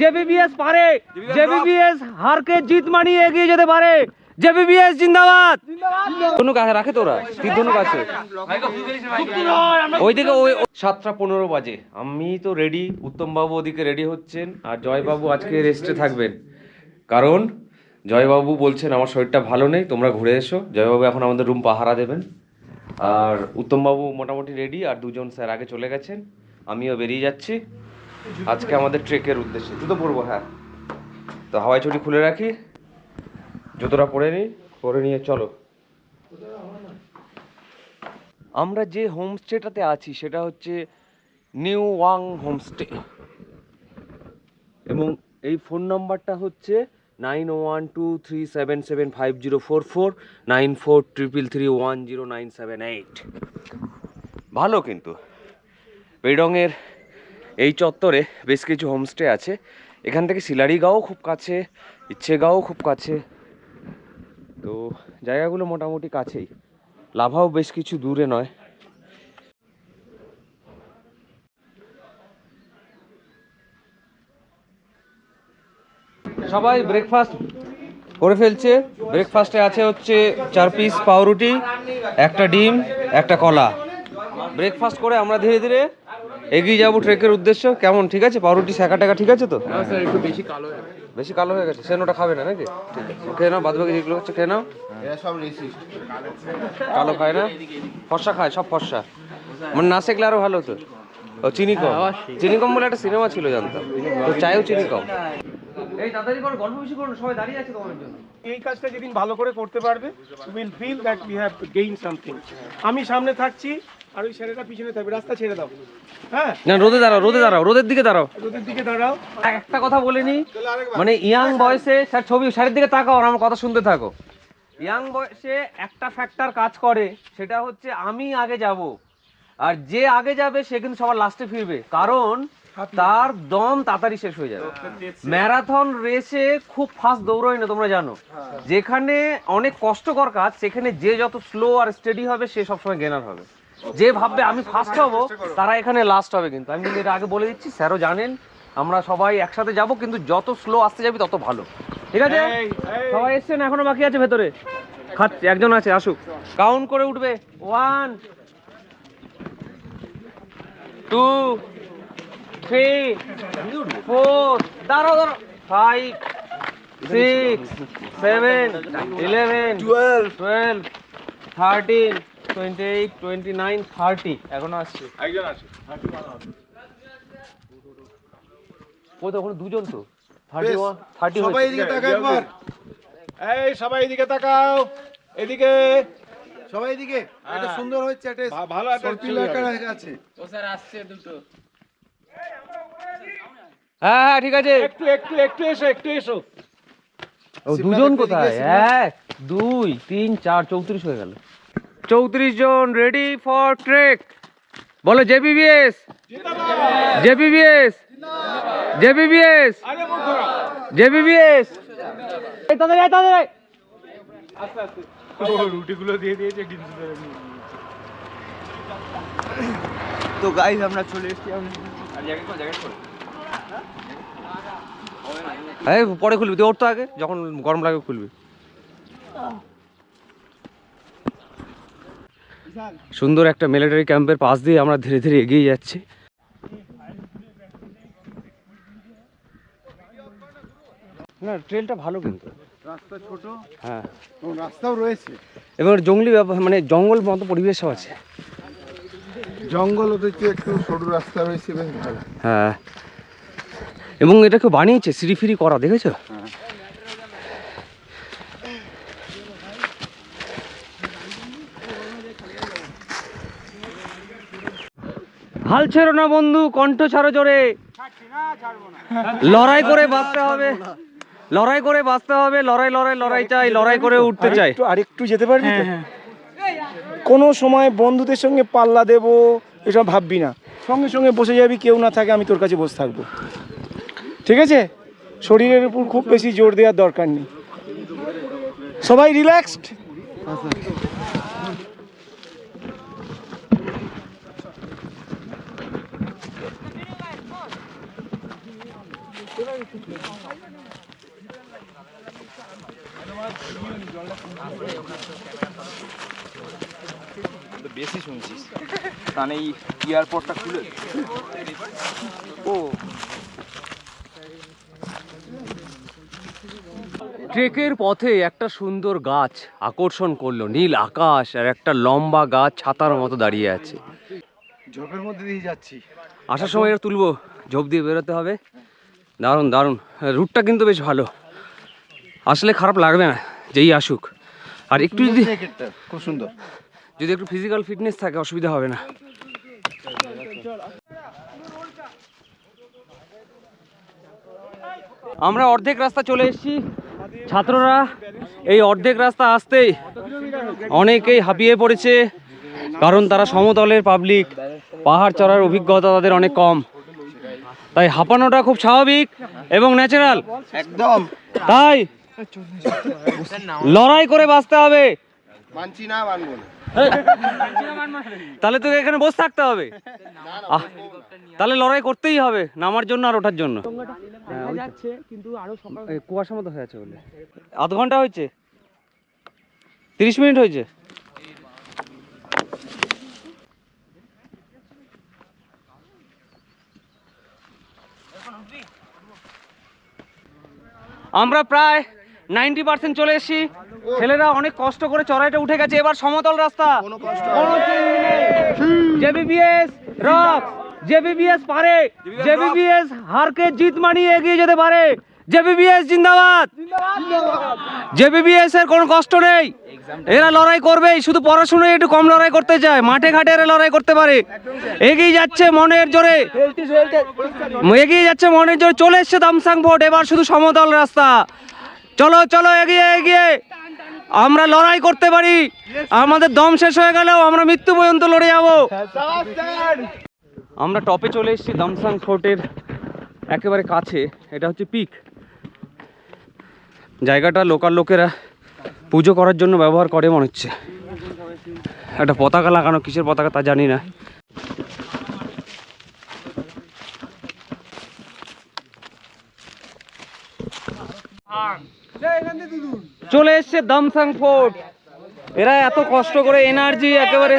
জেবিবিএস পারে। জেবিবিএস হারকে জিত মানিয়ে এগিয়ে যেতে পারে। জেবিবিএস জিন্দাবাদ। ধনুক আছে রাখে তোরা। তীর ধনুক আছে। ওইদিকে ওই সাতটা পনেরো বাজে। আমি তো রেডি উত্তমবাবু ওদিকে রেডি হচ্ছেন আর জয়বাবু আজকে রেস্টে থাকবেন। কারণ জয়বাবু বলছেন আমার শরীরটা ভালো নেই তোমরা ঘুরে এসো। জয়বাবু এখন আমাদের রুম পাহারা দেবেন। আর উত্তমবাবু মোটামুটি রেডি আর দুজন স্যার আগে চলে গেছেন। আমিও বেরিয়ে যাচ্ছি। আজকে আমাদের ট্রেকের উদ্দেশ্যে, জুতো পরবো হ্যাঁ। তো হাওয়াই চটি খুলে রাখি, জুতোটা পরে নিই, পরে নিয়ে চলো। আমরা যে হোমস্টেটাতে আছি, সেটা হচ্ছে নিউ ওয়াং হোমস্টে। এবং এই ফোন নাম্বারটা হচ্ছে nine one two three seven seven five zero four four, nine four triple three one zero nine seven eight. ভালো কিন্তু। বেডংয়ের এই চত্বরে বেশ কিছু হোমস্টে আছে। এখান থেকে শিলারিগাঁও খুব কাছে, ইচ্ছেগাঁও খুব কাছে। তো জায়গাগুলো মোটামুটি কাছেই। লাভাও বেশ কিছু দূরে নয়। সবাই ব্রেকফাস্ট করে ফেলছে। ব্রেকফাস্টে আছে হচ্ছে চার পিস পাউরুটি, একটা ডিম, একটা কলা। ব্রেকফাস্ট করে আমরা ধীরে ধীরে এগিয়ে যাব ট্রেকের উদ্দেশ্য। কেমন? ঠিক আছে? পাউরুটি শাঁকা টাকা ঠিক আছে তো? বেশি কালো হয়ে গেছে। সেন ওটা খাবে না নাকি? খেয়ে নাও বাদ বাকি যেগুলো হচ্ছে খেয়ে নাও। কালো খায় না? ফর্সা খায় সব ফর্সা। মানে না শেখলে আরও ভালো হতো। ও চিনি কম। চিনি কম বলে একটা সিনেমা ছিল জানতাম। তো চাইও চিনি কম। এই তাড়াতাড়ি করো গল্প বেশি করো সবাই দাঁড়িয়ে আছে তোমার জন্য। এই কাজটা যেদিন ভালো করে করতে পারবে will feel that we have gain something আমি সামনে থাকছি আর ওই ছেলেটা পিছনে থাকবে। রাস্তা ছেড়ে দাও। হ্যাঁ? না রোদে দাঁড়াও রোদে দাঁড়াও রোদের দিকে দাঁড়াও। রোদের দিকে দাঁড়াও। একটা কথা বলে নি মানে ইয়াং বয়সে স্যার ছবি স্যারের দিকে তাকাও আর আমার কথা শুনতে থাকো। ইয়াং বয়সে একটা ফ্যাক্টর কাজ করে সেটা হচ্ছে আমি আগে যাব। আর যে আগে যাবে সে কিন্তু সবার লাস্টে ফিরবে। কারণ তার দম তাড়াতাড়ি শেষ হয়ে যাবে। ম্যারাথন রেসে খুব ফাস্ট দৌড়োয় না তোমরা জানো। যেখানে অনেক কষ্টকর কাজ সেখানে যে যত স্লো আর স্টেডি হবে সে সবসময় গেনার হবে। যে ভাববে আমি ফার্স্ট হব তারা এখানে লাস্ট হবে কিন্তু। আমি এটা আগে বলে দিচ্ছি স্যারও জানেন আমরা সবাই একসাথে যাব কিন্তু যত স্লো আসতে যাবি তত ভালো। ঠিক আছে? সবাই এসছেন এখনও বাকি আছে ভেতরে? খাচ্ছে একজন আছে আসুক। কাউন্ট করে উঠবে। ওয়ান টু থ্রি ফোর দাঁড়াও দাঁড়াও। Five six seven eleven twelve twelve thirteen twenty eight twenty nine thirty এখনও আসছে ও তো ওখানে দুজন তো। থার্টি ওয়ান থার্টি সবাই এদিকে তাকাও একবার। এই সবাই এদিকে তাকাও। এদিকে। সবাই এদিকে। এটা সুন্দর হচ্ছে একটা ভা- ভালো একটা সর্পিল ছবি আকার হবে। আছে। হ্যাঁ হ্যাঁ ঠিক আছে। একটু একটু একটু এসো একটু এসো। ও দুজন কোথায়? এক দুই তিন চার চৌত্রিশ হয়ে গেল। চৌত্রিশ জন রেডি ফর ট্রেক বলো জেবিবিএস জেবিবিএস জেবিবিএস জেবিবিএস তাদের তাদের। রুটিগুলো দিয়ে দিয়েছে তো গাইস আমরা চলে এসেছি এই পরে খুলবি তুই ওর তো আগে যখন গরম লাগে খুলবি। সুন্দর একটা মিলিটারি ক্যাম্পের পাশ দিয়ে আমরা ধীরে ধীরে এগিয়ে যাচ্ছি। না ট্রেনটা ভালো কিন্তু। রাস্তা ছোট। হ্যাঁ। রাস্তাও রয়েছে। এবং জঙ্গলি মানে জঙ্গল মতো পরিবেশও আছে। জঙ্গল ওদিকে একটু সরু রাস্তা রয়েছে বেশ ভালো। হ্যাঁ। এবং এটা কেউ বানিয়েছে সিঁড়ি ফিরি করা দেখেছ? হাল ছেড়ো না বন্ধু কণ্ঠ ছাড়ো জোরে। লড়াই করে বাঁচতে হবে। লড়াই করে বাঁচতে হবে লড়াই লড়াই লড়াই চাই লড়াই করে উঠতে চাই। একটু আরেকটু যেতে পারবি কোনো সময় বন্ধুদের সঙ্গে পাল্লা দেব এসব ভাববি না। সঙ্গে সঙ্গে বসে যাবি কেউ না থাকে আমি তোর কাছে বসে থাকব। ঠিক আছে? শরীরের উপর খুব বেশি জোর দেওয়ার দরকার নেই। সবাই রিল্যাক্সড বেশি শুনছিস। কানে এই এয়ারপোর্টটা খুলে ও ট্রেকের পথে একটা সুন্দর গাছ আকর্ষণ করল। নীল আকাশ আর একটা লম্বা গাছ ছাতার মতো দাঁড়িয়ে আছে। ঝোপের মধ্যে দিয়ে যাচ্ছি। আসার সময় এটা তুলবো। ঝোপ দিয়ে বেরোতে হবে। দারুণ দারুণ। রুটটা কিন্তু বেশ ভালো। আসলে খারাপ লাগবে না যেই আসুক। আর একটু যদি খুব সুন্দর। যদি একটু ফিজিক্যাল ফিটনেস থাকে অসুবিধা হবে না। আমরা অর্ধেক রাস্তা চলে এসেছি। ছাত্ররা এই অর্ধেক রাস্তা আসতেই অনেকেই হাঁপিয়ে পড়েছে কারণ তারা সমতলের পাবলিক পাহাড় চড়ার অভিজ্ঞতা তাদের অনেক কম। তাই হাঁপানোটা খুব স্বাভাবিক এবং ন্যাচারাল একদম। তাই লড়াই করে বাঁচতে হবে। মানছি না মানবো তাহলে তোকে এখানে বসে থাকতে হবে। আহ, তাহলে লড়াই করতেই হবে নামার জন্য আর ওঠার জন্য। যাচ্ছে কিন্তু আরও সকাল এই কুয়াশা মতো হয়ে আছে বলে। আধ ঘণ্টা হয়েছে? তিরিশ মিনিট হয়েছে? আমরা প্রায় নাইনটি পার্সেন্ট চলে এসেছি। ছেলেরা অনেক কষ্ট করে চড়াইটা উঠে গেছে। এবার সমতল রাস্তা। কোনো। জেবিবিএস রক জেবিবিএস পারে। জেবিবিএস হারকে জিত মানিয়ে এগিয়ে যেতে পারে। জেবিবিএস জিন্দাবাদ। জেবিবিএস এর কোনো কষ্ট নেই। এরা লড়াই করবেই শুধু পড়াশোনায় একটু কম লড়াই করতে চায়। মাঠে ঘাটে এরা লড়াই করতে পারে। এগিয়ে যাচ্ছে মনের জোরে। এগিয়ে যাচ্ছে মনের জোরে। চলে এসছে দামসাং ভোট। এবার শুধু সমতল রাস্তা। চলো চলো এগিয়ে এগিয়ে। আমরা লড়াই করতে পারি। আমাদের দম শেষ হয়ে গেলেও আমরা মৃত্যু পর্যন্ত লড়ে যাব। আমরা টপে চলে এসেছি দামসাং ফোর্টের একেবারে কাছে, এটা হচ্ছে পিক। জায়গাটা লোকাল লোকেরা পুজো করার জন্য ব্যবহার করে মনে হচ্ছে। একটা পতাকা লাগানো, কিসের পতাকা তা জানি না। চলে এসছে দামসাং ফোর্ট। এরা এত কষ্ট করে এনার্জি একেবারে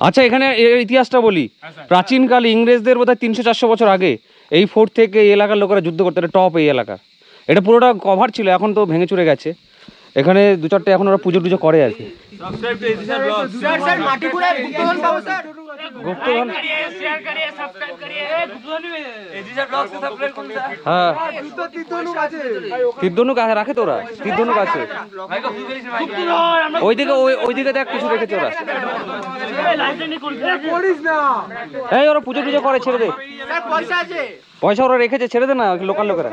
আচ্ছা এখানে এর ইতিহাসটা বলি। প্রাচীনকাল ইংরেজদের বোধহয় তিনশো চারশো বছর আগে এই ফোর্ট থেকে এই এলাকার লোকেরা যুদ্ধ করতে এটা টপ এই এলাকা। এটা পুরোটা কভার ছিল এখন তো ভেঙে চুরে গেছে। এখানে দু চারটে এখন ওরা পুজো টুজো করে আর কি। হ্যাঁ আছে রাখে তোরা তীর্ধনুক আছে ওইদিকে ওই ওইদিকে দেখ কিছু রেখেছে ওরা এই, ওরা পুজো টুজো করে, ছেড়ে দে। পয়সা ওরা রেখেছে, ছেড়ে দে না লোকাল লোকেরা।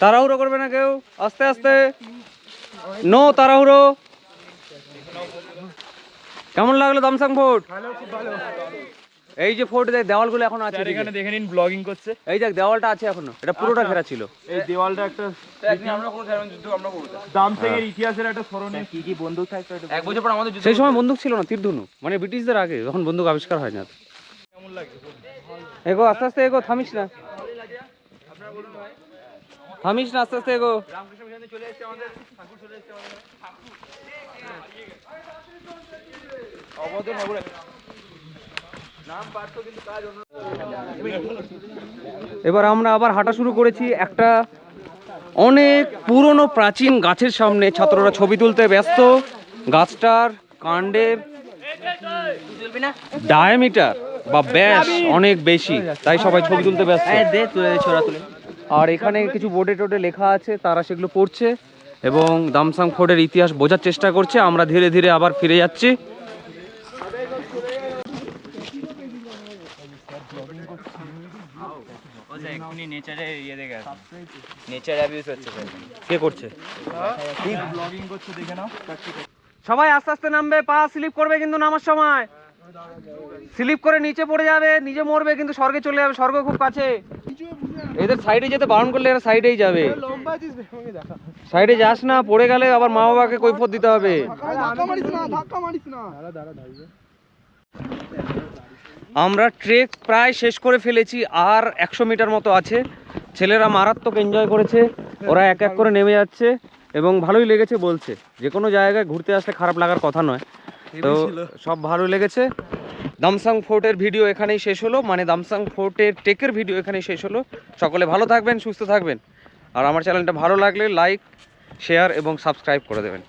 তাড়াহুড়ো করবে না কেউ। আস্তে আস্তে। নো তাড়াহুড়ো। কেমন লাগল দামসাং ফোর্ট এই যে ফোর্ট দেখ দেওয়ালগুলো এখন আছে এখানে দেখে নিন ব্লগিং করছে। এই দেখ দেওয়ালটা আছে এখনও। এটা পুরোটা ঘেরা ছিল। এই দেওয়ালটা একটা আমরা কোনো যুদ্ধ আমরা করব দামসেং এর ইতিহাসের একটা স্মরণীয় কি কি বন্দুক থাকতো এক বছর পর আমাদের সেই সময় বন্দুক ছিল না তীরধনু। মানে ব্রিটিশদের আগে যখন বন্দুক আবিষ্কার হয় না। কেমন লাগে? এগো আস্তে আস্তে এগো থামিস না। থামিস না আস্তে আস্তে এগো এবার আমরা আবার হাঁটা শুরু করেছি একটা অনেক পুরনো প্রাচীন গাছের সামনে। ছাত্ররা ছবি তুলতে ব্যস্ত। গাছটার কাণ্ডের ডায়ামিটার বা ব্যাস অনেক বেশি তাই সবাই ছবি তুলতে ব্যস্ত। আর এখানে কিছু বোর্ডে টোডে লেখা আছে তারা সেগুলো পড়ছে এবং দামসাং ফোর্টের ইতিহাস বোঝার চেষ্টা করছে। আমরা ধীরে ধীরে আবার ফিরে যাচ্ছি। এক্ষুনি নেচারে দেখে নেচার অ্যাবিউজ হচ্ছে কে করছে? ব্লগিং করছে দেখে নাও। সবাই আস্তে আস্তে নামবে পা স্লিপ করবে কিন্তু নামার সময়। স্লিপ করে নিচে পড়ে যাবে, নিজে মরবে, কিন্তু স্বর্গে চলে যাবে, স্বর্গ খুব কাছে। এদের সাইডে যেতে বারণ করলে এরা সাইডেই যাবে। সাইডে যাস না, পড়ে গেলে আবার মা বাবাকে কৈফত দিতে হবে। আমরা ট্রেক প্রায় শেষ করে ফেলেছি, আর একশো মিটার মতো আছে। ছেলেরা মারাত্মক এনজয় করেছে, ওরা এক এক করে নেমে যাচ্ছে, এবং ভালোই লেগেছে বলছে। যে কোনো জায়গায় ঘুরতে আসলে খারাপ লাগার কথা নয়। তো সব ভালো লেগেছে। দামসাং ফোর্টের ভিডিও এখানেই শেষ হলো। মানে দামসাং ফোর্টের টেকের ভিডিও এখানেই শেষ হলো। সকলে ভালো থাকবেন সুস্থ থাকবেন। আর আমার চ্যানেলটা ভালো লাগলে লাইক শেয়ার এবং সাবস্ক্রাইব করে দেবেন।